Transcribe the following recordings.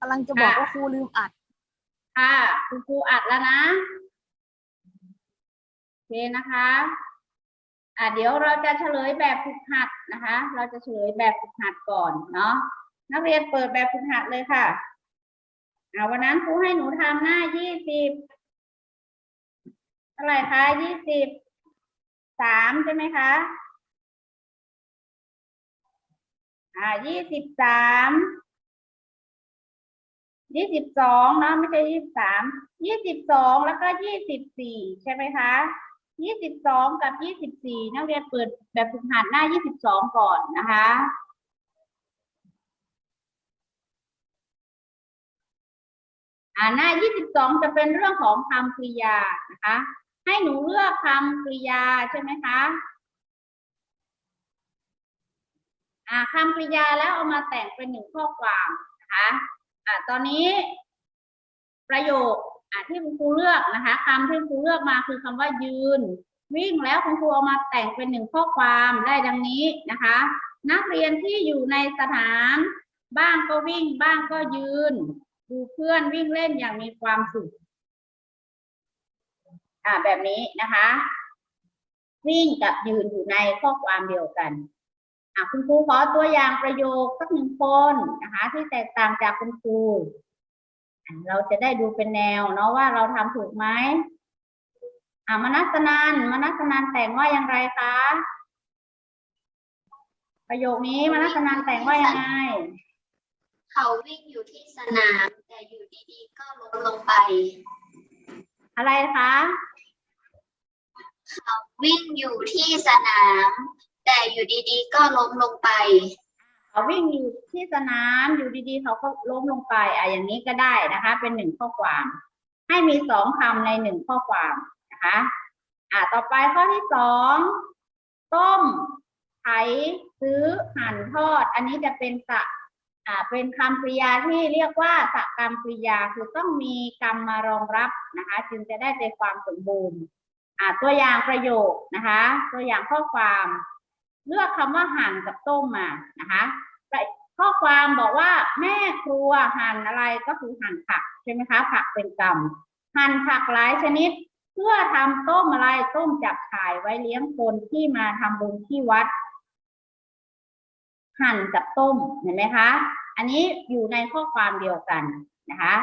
กำลังจะบอกว่าครูลืมอัด ค่ะคุณครูอัดแล้วนะโอเคนะคะ อะเดี๋ยวเราจะเฉลยแบบฝึกหัดนะคะ เราจะเฉลยแบบฝึกหัดก่อนเนาะนักเรียนเปิดแบบฝึกหัดเลยค่ะอ่าวันนั้นครูให้หนูทำหน้ายี่สิบเท่าไหร่คะยี่สิบสามใช่ไหมคะอ่ายี่สิบสาม ยี่สิบสองนะไม่ใช่ยี่สิบสามยี่สิบสองแล้วก็ยี่สิบสี่ใช่ไหมคะยี่สิบสองกับยี่สิบสี่นักเรียนเปิดแบบฝึกหัดหน้ายี่สิบสองก่อนนะคะอ่าหน้า22จะเป็นเรื่องของคำกริยานะคะ ให้หนูเลือกคำกริยาใช่ไหมคะอ่าคำกริยาแล้วเอามาแต่งเป็นหนึ่งข้อความนะคะ อ่าตอนนี้ ประโยคอ่าที่คุณครูเลือกนะคะคำที่คุณครูเลือกมาคือคำว่ายืน วิ่งแล้วคุณครูเอามาแต่งเป็นหนึ่งข้อความได้ดังนี้นะคะ นักเรียนที่อยู่ในสถาน บ้างก็วิ่งบ้างก็ยืน ดูเพื่อนวิ่งเล่นอย่างมีความสุขอ่าแบบนี้นะคะ วิ่งกับยืนอยู่ในข้อความเดียวกัน คุณครูขอตัวอย่างประโยคสักหนึ่งคนนะคะที่แตกต่างจากคุณครูอะเราจะได้ดูเป็นแนวเนาะว่าเราทำถูกไหมอ่ามนัสนันมนัสนันแต่งว่าอย่างไรคะประโยคนี้มนัสนันแต่งว่ายังไง เขาวิ่งอยู่ที่สนาม แต่อยู่ดีๆก็ล้มลงไป อะไรคะ เขาวิ่งอยู่ที่สนาม แต่อยู่ดีๆ ก็ล้มลงไป เขาวิ่งอยู่ที่สนามอยู่ดีๆ เขาก็ล้มลงไปอะอย่างนี้ก็ได้นะคะ เป็นหนึ่งข้อความ ให้มีสองคำในหนึ่งข้อความนะคะอ่าต่อไปข้อที่สองต้มไถซื้อหั่นทอด อันนี้จะเป็นสะอ่าเป็นคำกริยาที่เรียกว่าสกรรมกริยาคือต้องมีกรรมมารองรับนะคะ จึงจะได้ใจความสมบูรณ์อ่าตัวอย่างประโยคนะคะ ตัวอย่างข้อความ เลือกคำว่าหั่นกับต้มมานะคะข้อความบอกว่าแม่ครัวหั่นอะไรก็คือหั่นผักใช่ไหมคะ ผักเป็นกรรมหั่นผักหลายชนิด เพื่อทำต้มอะไรต้มจับฉ่ายไว้เลี้ยงคนที่มาทำบุญที่วัด หั่นกับต้มเห็นไหมคะ อันนี้อยู่ในข้อความเดียวกันนะคะ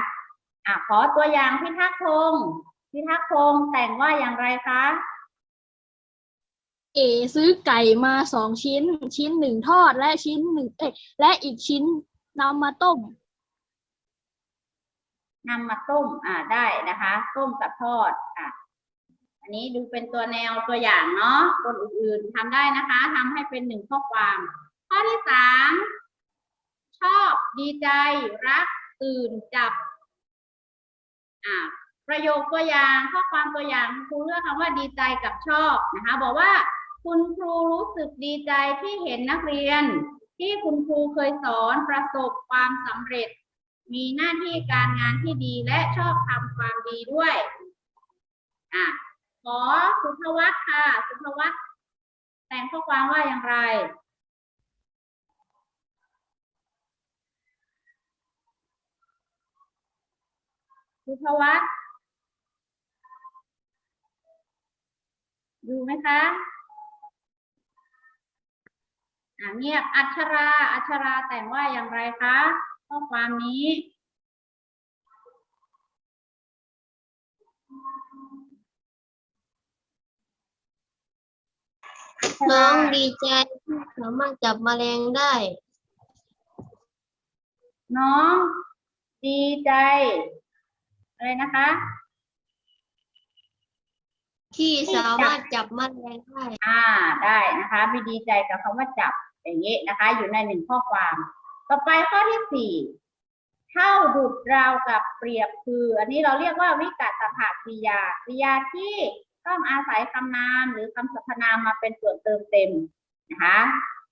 อะขอตัวอย่างพิทักษ์พงศ์พิทักษ์พงศ์แต่งว่าอย่างไรคะ เอซื้อไก่มาสองชิ้น ชิ้นหนึ่งทอดและชิ้นหนึ่งเอ้ยและอีกชิ้นนำมาต้ม นำมาต้ม อ่าได้นะคะ ต้มกับทอด อะ อันนี้ดูเป็นตัวแนวตัวอย่างเนาะคนอื่นๆทำได้นะคะ ทำให้เป็นหนึ่งข้อความ ข้อที่สามชอบดีใจ รัก ตื่นจับ อ่าประโยคตัวอย่างข้อความตัวอย่างครูเลือกคำว่าดีใจกับชอบนะคะ บอกว่า คุณครูรู้สึกดีใจที่เห็นนักเรียน ที่คุณครูเคยสอนประสบความสำเร็จ มีหน้าที่การงานที่ดีและชอบทำความดีด้วยอะขอสุภวัฒน์ค่ะ สุภวัฒน์แต่งข้อความว่าอย่างไรสุภวัฒน์ดูไหมคะ เงียบอัชราอัชราแต่งว่าอย่างไรคะข้อความนี้ น้องดีใจที่สามารถจับแมลงได้ น้อง ดีใจอะไรนะคะ ที่สามารถจับแมลงได้ อ่าได้นะคะมีดีใจกับคำว่าจับอย่างนี้นะคะ อยู่ในหนึ่งข้อความ ต่อไปข้อที่สี่เท่าดุดราวกับเปรียบคือ อันนี้เราเรียกว่าวิกัตถากริยา กริยาที่ต้องอาศัยคำนามหรือคำสรรพนามมาเป็นส่วนเติมเต็มนะคะ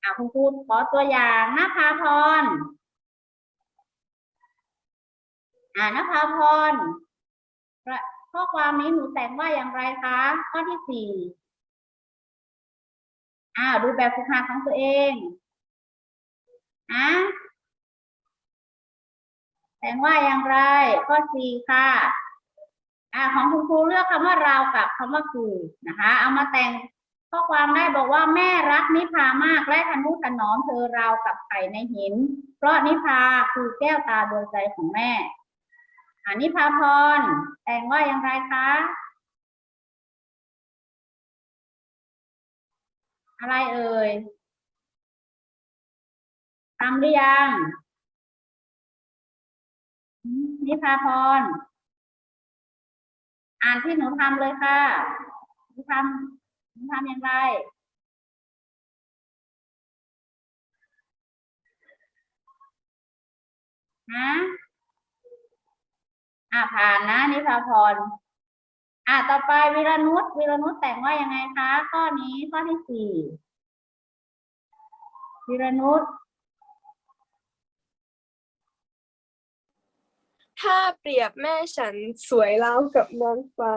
อ่าคุณครูขอตัวอย่างนภาพรอ่านภาพรประ ข้อความนี้หนูแต่งว่าอย่างไรคะ ข้อที่สี่อ้าวดูแบบฝึกหัดของตัวเองอะแต่งว่าอย่างไร ข้อสี่ค่ะอ่าของคุณครูเลือกคำว่าราวกับคำว่าคือนะคะ เอามาแต่งข้อความได้บอกว่าแม่รักนิพามากและทนุถนอมเธอราวกับไข่ในหิน เพราะนิพาคือแก้วตาดวงใจของแม่ อ่านิพาพร แต่งว่าอย่างไรคะ อะไรเอ่ยทำหรือยังอืมนิพาพร อ่านที่หนูทำเลยค่ะ หนูทำหนูทำอย่างไรฮะ อ่าผ่านนะนิพาพรอ่าต่อไปวิรนุชวิรนุชแต่งว่ายังไงคะข้อนี้ข้อที่สี่วิรนุชถ้าเปรียบแม่ฉันสวยราวกับนางฟ้า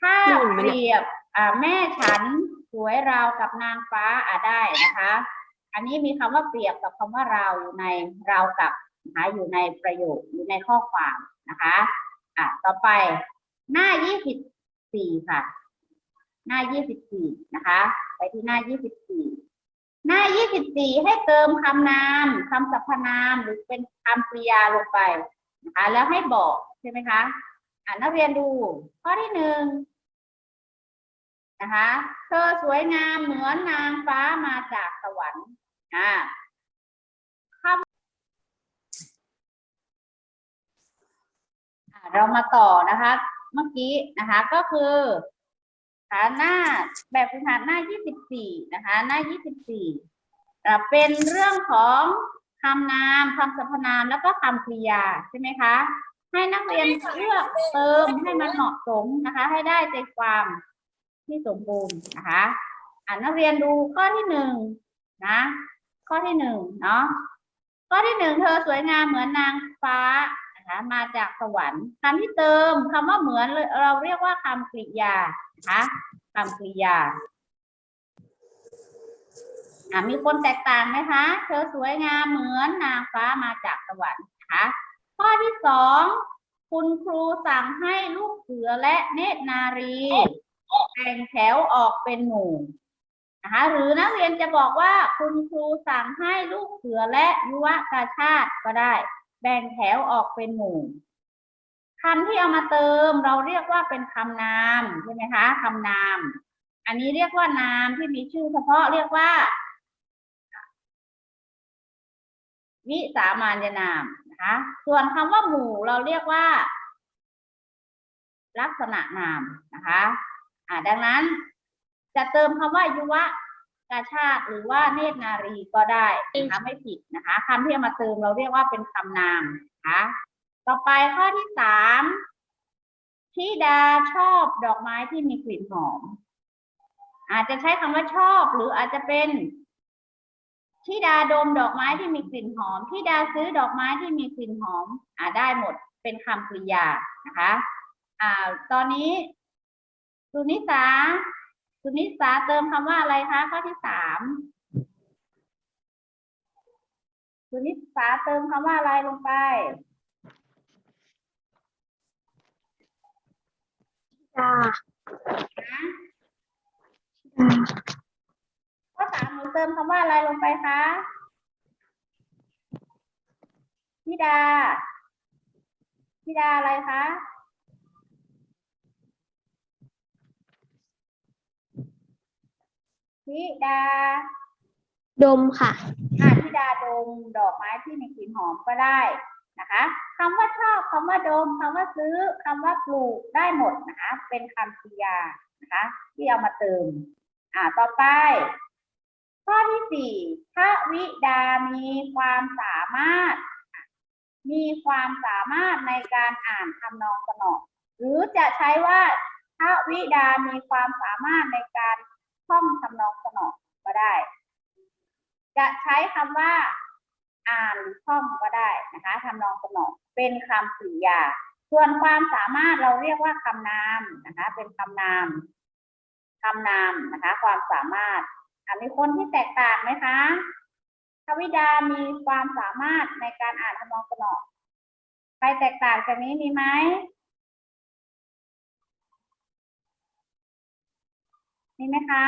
ถ้าได้ยินไหมเปเนี่ยรียบอ่าแม่ฉันสวยราวกับนางฟ้าอ่าได้นะคะ อันนี้มีคำว่าเปรียบกับคำว่าราวอยู่ในราวกับ นะคะอยู่ในประโยคอยู่ในข้อความนะคะอะต่อไปหน้ายี่สิบสี่ค่ะ หน้ายี่สิบสี่นะคะ ไปที่หน้ายี่สิบสี่หน้ายี่สิบสี่ให้เติมคำนามคำสรรพนามหรือเป็นคำกริยาลงไปนะคะแล้วให้บอกใช่ไหมคะอ่านักเรียนดู ข้อที่หนึ่งนะคะ เธอสวยงามเหมือนนางฟ้ามาจากสวรรค์อ่าคำอ่า เรามาต่อนะคะ เมื่อกี้นะคะก็คือฐานหน้าแบบฝึกหัดหน้า 24 นะคะ หน้า 24อ่เป็นเรื่องของคำนามคำสรรพนามแล้วก็คำกริยาใช่ไหมคะ ให้นักเรียนเลือกเติมให้มันเหมาะสมนะคะ ให้ได้ใจความที่สมบูรณ์นะคะอ่านักเรียนดูข้อที่หนึ่งนะ ข้อที่หนึ่งเนาะข้อที่หนึ่งเธอสวยงามเหมือนนางฟ้า นะคะ มาจากสวรรค์คำที่เติมคำว่าเหมือนเราเรียกว่าคำกริยานะคะคำกริยาอ่ามีคนแตกต่างไหมคะเธอสวยงามเหมือนนางฟ้ามาจากสวรรค์นะคะข้อที่สองคุณครูสั่งให้ลูกเสือและเนตรนารีแต่งแถวออกเป็นหมู่นะคะหรือนักเรียนจะบอกว่าคุณครูสั่งให้ลูกเสือและยุวกาชาติก็ได้ แบ่งแถวออกเป็นหมู่คำที่เอามาเติมเราเรียกว่าเป็นคำนามใช่ไหมคะคำนาม อันนี้เรียกว่านามที่มีชื่อเฉพาะเรียกว่า วิสามานนามนะคะส่วนคำว่าหมู่เราเรียกว่า ลักษณะนามนะคะ อ่าดังนั้น จะเติมคำว่ายุวะ กาชาติหรือว่าเนตรนารีก็ได้นะคะไม่ผิดนะคะคำที่เอามาเติมเราเรียกว่าเป็นคำนามนะคะต่อไปข้อที่สามธิดาชอบดอกไม้ที่มีกลิ่นหอม อาจจะใช้คำว่าชอบหรืออาจจะเป็นธิดาดมดอกไม้ที่มีกลิ่นหอมธิดาซื้อดอกไม้ที่มีกลิ่นหอม อ่าได้หมดเป็นคำกริยานะคะ อ่า ตอนนี้สุนิสา สุนิสาเติมคำว่าอะไรคะข้อที่สามสุนิสาเติมคำว่าอะไรลงไปจ้านะข้อสามหนูเติมคำว่าอะไรลงไปคะธิดาธิดาอะไรคะ ธิดา ดมค่ะ อ่าธิดาดมดอกไม้ที่มีกลิ่นหอมก็ได้นะคะคำว่าชอบคำว่าดมคำว่าซื้อคำว่าปลูกได้หมดนะคะ เป็นคำกริยานะคะ ที่เอามาเติม อ่าต่อไป ข้อที่สี่พระวิดามีความสามารถ มีความสามารถในการอ่านทำนองสนองหรือจะใช้ว่าพระวิดามีความสามารถในการ ท่องทำนองสนองก็ได้ จะใช้คำว่า อ่านหรือท่องก็ได้นะคะทำนองสนองเป็นคำกริยา ส่วนความสามารถเราเรียกว่าคำนามนะคะ เป็นคำนามคำนามนะคะ ความสามารถมีคนที่แตกต่างไหมคะทวิดามีความสามารถในการอ่านทำนองสนองใครแตกต่างจากนี้มีไหม มีไหมคะ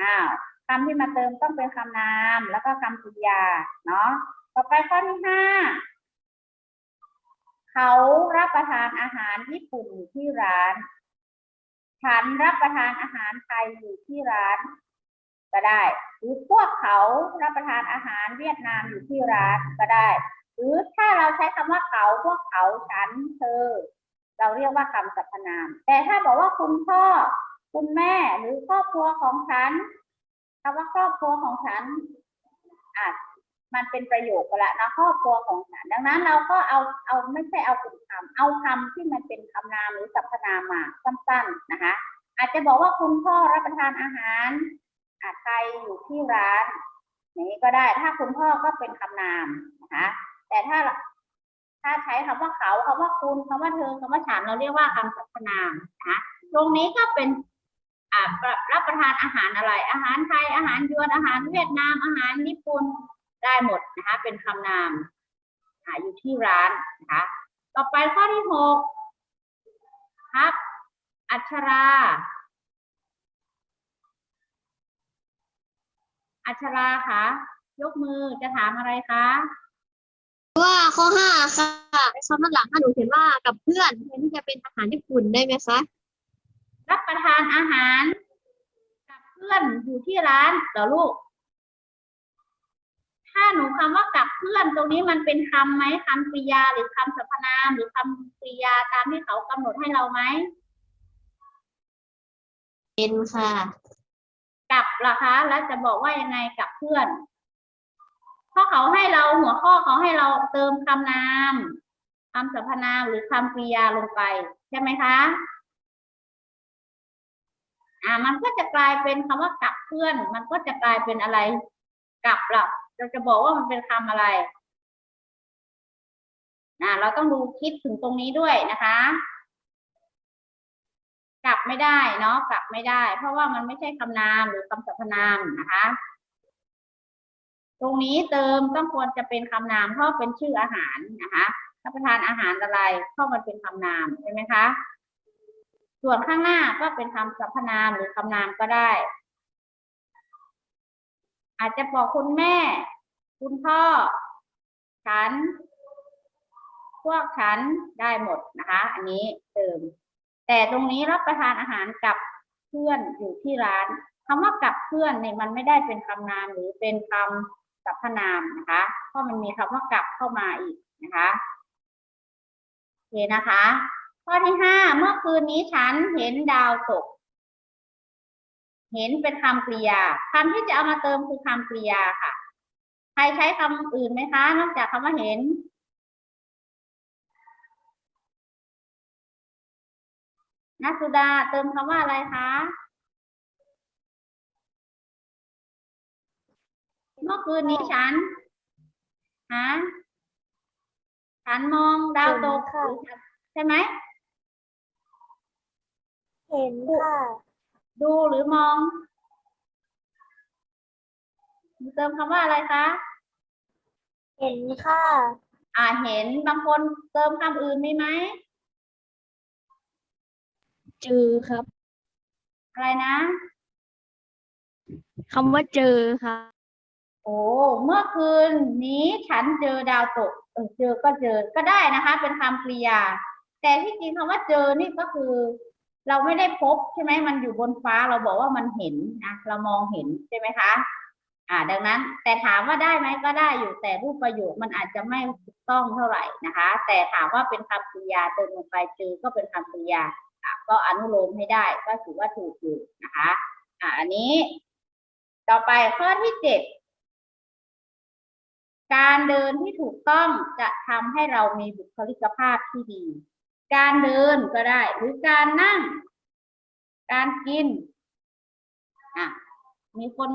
อ้าวคำที่มาเติมต้องเป็นคำนาม แล้วก็คำกริยาเนาะต่อไปข้อที่ห้าเขารับประทานอาหารญี่ปุ่นอยู่ที่ร้าน ฉันรับประทานอาหารไทยอยู่ที่ร้านก็ได้หรือพวกเขารับประทานอาหารเวียดนามอยู่ที่ร้านก็ได้ หรือถ้าเราใช้คำว่าเขาพวกเขาฉันเธอ เราเรียกว่าคำสรรพนาม แต่ถ้าบอกว่าคุณพ่อ คุณแม่หรือครอบครัวของฉันคำว่าครอบครัวของฉันอาจมันเป็นประโยคไปละนะครอบครัวของฉัน ดังนั้นเราก็เอาเอาไม่ใช่เอากลุ่มคำเอาคำที่มันเป็นคำนามหรือสรรพนามมาสั้นๆนะคะ อาจจะบอกว่าคุณพ่อรับประทานอาหาร อาไทยอยู่ที่ร้านนี้ก็ได้ถ้าคุณพ่อก็เป็นคำนามนะคะแต่ถ้า ถ้าใช้คำว่าเขาคำว่าคุณคำว่าเธอคำว่าฉันเราเรียกว่าคำสรรพนามนะคะตรงนี้ก็เป็นรับประทานอาหารอะไร อาหารไทยอาหารยวนอาหารเวียดนามอาหารญี่ปุ่นได้หมดนะคะเป็นคำนามอ่าอยู่ที่ร้านนะคะต่อไปข้อที่หกครับ อัชรา อัชราคะยกมือจะถามอะไรคะ ว่าข้อห้าค่ะคำด้านหลังถ้าหนูเขียนว่ากับเพื่อนแทนที่จะเป็นอาหารญี่ปุ่นได้ไหมคะรับประทานอาหาร กับเพื่อนอยู่ที่ร้านเหรอลูก ถ้าหนูคำว่ากับเพื่อนตรงนี้มันเป็นคำไหมคำกริยาหรือคำสรรพนามหรือคำกริยาตามที่เขากำหนดให้เราไหมเป็นค่ะ กับล่ะคะ แล้วจะบอกว่ายังไงกับเพื่อน เพราะเขาให้เราหัวข้อเขาให้เราเติมคำนามคำสรรพนามหรือคำกริยาลงไป ใช่ไหมคะ อ่า มันก็จะกลายเป็นคำว่ากับเพื่อน มันก็จะกลายเป็นอะไรกับล่ะเราจะบอกว่ามันเป็นคำอะไรอ่าเราต้องดูคิดถึงตรงนี้ด้วยนะคะ กลับไม่ได้เนาะกลับไม่ได้ เพราะว่ามันไม่ใช่คำนามหรือคำสรรพนามนะคะ ตรงนี้เติมต้องควรจะเป็นคำนามเพราะเป็นชื่ออาหารนะคะรับประทานอาหารอะไรเพรามันเป็นคำนามใช่ไหมคะ ส่วนข้างหน้าก็เป็นคำสรรพนามหรือคำนามก็ได้ อาจจะบอกคุณแม่ คุณพ่อ ฉัน พวกฉันได้หมดนะคะ อันนี้เติม แต่ตรงนี้รับประทานอาหารกับเพื่อนอยู่ที่ร้านคำว่ากับเพื่อนเนี่ยมันไม่ได้เป็นคำนามหรือเป็นคำ สรรพนามนะคะเพราะมันมีคำว่ากลับเข้ามาอีกนะคะโอเคนะคะ ข้อที่ห้าเมื่อคืนนี้ฉันเห็นดาวตก เห็นเป็นคำกริยาคำที่จะเอามาเติมคือคำกริยาค่ะ ใครใช้คำอื่นไหมคะ นอกจากคำว่าเห็นนักสุดาเติมคำว่าอะไรคะ เมื่อคืนนี้ฉันฮะฉันมองดาวตกเห็นค่ะหรือฉันใช่ไหมเห็นค่ะ ดูหรือมอง เติมคำว่าอะไรคะ เห็นค่ะ อ่าเห็นบางคนเติมคำอื่นมีไหมเจอครับ อะไรนะคำว่าเจอครับโอ้เมื่อคืนนี้ฉันเจอดาวตกเออเจอก็เจอก็ได้นะคะ เป็นคำกริยา แต่ที่จริงคำว่าเจอนี่ก็คือ เราไม่ได้พบใช่ไหมมันอยู่บนฟ้าเราบอกว่ามันเห็นนะเรามองเห็นใช่ไหมคะ อ่า ดังนั้น แต่ถามว่าได้ไหมก็ได้อยู่แต่รูปประโยคมันอาจจะไม่ถูกต้องเท่าไหร่นะคะ แต่ถามว่าเป็นคำกริยาเติมลงไปเจอก็เป็นคำกริยาก็อนุโลมให้ได้ก็ถือว่าถูกอยู่นะคะ อ่าอันนี้ ต่อไปข้อที่เจ็ด การเดินที่ถูกต้องจะทำให้เรามีบุคลิกภาพที่ดี การเดินก็ได้ หรือการนั่ง การกินอะมีคน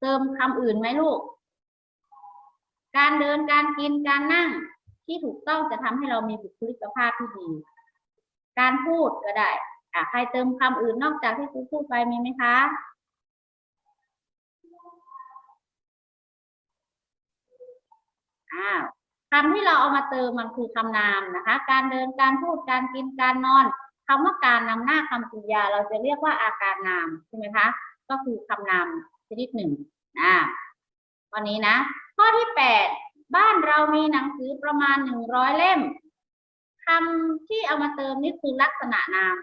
เติมคำอื่นไหมลูก การเดินการกินการนั่งที่ถูกต้องจะทำให้เรามีบุคลิกภาพที่ดี การพูดก็ได้อะใครเติมคำอื่นนอกจากที่ครูพูดไปมีไหมคะ อ้าวคำที่เราเอามาเติมมันคือคำนามนะคะ การเดินการพูดการกินการนอนคำว่าการนำหน้าคำกริยา เราจะเรียกว่าอาการนามใช่ไหมคะก็คือคำนามชนิดหนึ่งอ่าวันนี้นะ ข้อที่แปดบ้านเรามีหนังสือประมาณหนึ่งร้อยเล่มคำที่เอามาเติมนี่คือลักษณะนาม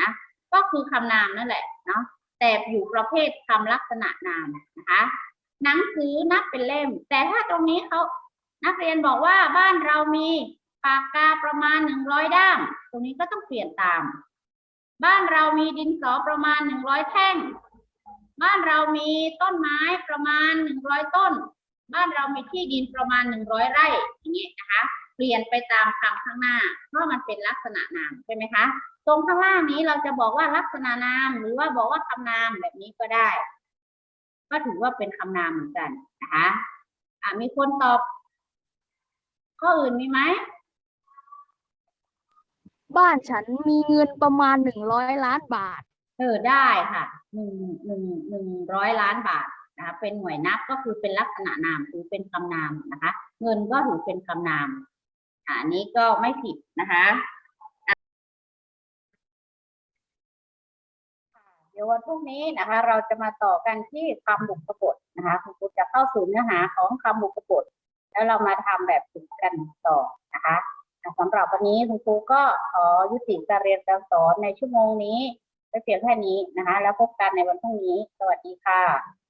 นะก็คือคำนามนั่นแหละเนาะแต่อยู่ประเภทคำลักษณะนามนะคะ หนังสือนับเป็นเล่ม แต่ถ้าตรงนี้เขา นักเรียนบอกว่าบ้านเรามีปากกาประมาณหนึ่งร้อยด้าม ตรงนี้ก็ต้องเปลี่ยนตาม บ้านเรามีดินสอประมาณหนึ่งร้อยแท่ง บ้านเรามีต้นไม้ประมาณหนึ่งร้อยต้น บ้านเรามีที่ดินประมาณหนึ่งร้อยไร่อย่างนี้นะคะเปลี่ยนไปตามคำข้างหน้า เพราะมันเป็นลักษณะนามใช่ไหมคะ ตรงข้างล่างนี้เราจะบอกว่าลักษณะนาม หรือว่าบอกว่าคำนามแบบนี้ก็ได้ ก็ถือว่าเป็นคำนามเหมือนกันนะคะ อ่ามีคนตอบ ข้ออื่นมีไหมบ้านฉันมีเงินประมาณหนึ่งร้อยล้านบาท เออได้ค่ะหนึ่งหนึ่งหนึ่งร้อยล้านบาทนะคะเป็นหน่วยนับก็คือเป็นลักษณะนามถือเป็นคำนามนะคะ เงินก็ถือเป็นคำนามอ่าอันนี้ก็ไม่ผิดนะคะอะเดี๋ยววันพรุ่งนี้นะคะ เราจะมาต่อกันที่คำบุกบทนะคะคุณครูจะเข้าสู่เนื้อหาของคำบุกบท แล้วเรามาทำแบบฝึกกันต่อนะคะอะสำหรับวันนี้คุณครูก็ขอยุติการเรียนการสอนในชั่วโมงนี้ไปเพียงแค่นี้นะคะ แล้วพบกันในวันพรุ่งนี้ สวัสดีค่ะ